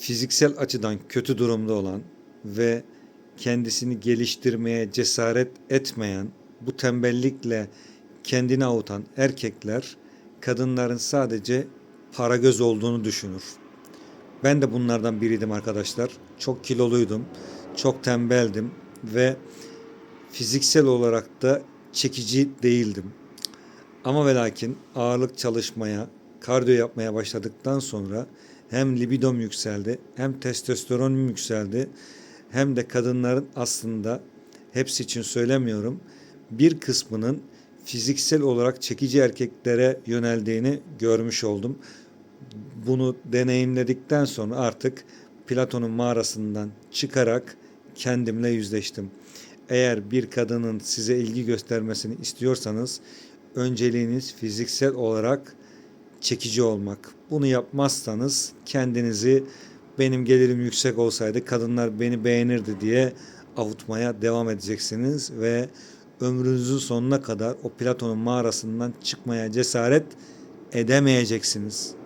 fiziksel açıdan kötü durumda olan ve kendisini geliştirmeye cesaret etmeyen, bu tembellikle kendini avutan erkekler kadınların sadece para göz olduğunu düşünür. Ben de bunlardan biriydim arkadaşlar. Çok kiloluydum, çok tembeldim ve fiziksel olarak da çekici değildim. Ama ve lakin ağırlık çalışmaya, kardiyo yapmaya başladıktan sonra hem libidom yükseldi, hem testosteronum yükseldi, hem de kadınların aslında hepsi için söylemiyorum, bir kısmının fiziksel olarak çekici erkeklere yöneldiğini görmüş oldum. Bunu deneyimledikten sonra artık Platon'un mağarasından çıkarak kendimle yüzleştim. Eğer bir kadının size ilgi göstermesini istiyorsanız önceliğiniz fiziksel olarak çekici olmak. Bunu yapmazsanız kendinizi benim gelirim yüksek olsaydı kadınlar beni beğenirdi diye avutmaya devam edeceksiniz ve ömrünüzün sonuna kadar o Platon'un mağarasından çıkmaya cesaret edemeyeceksiniz.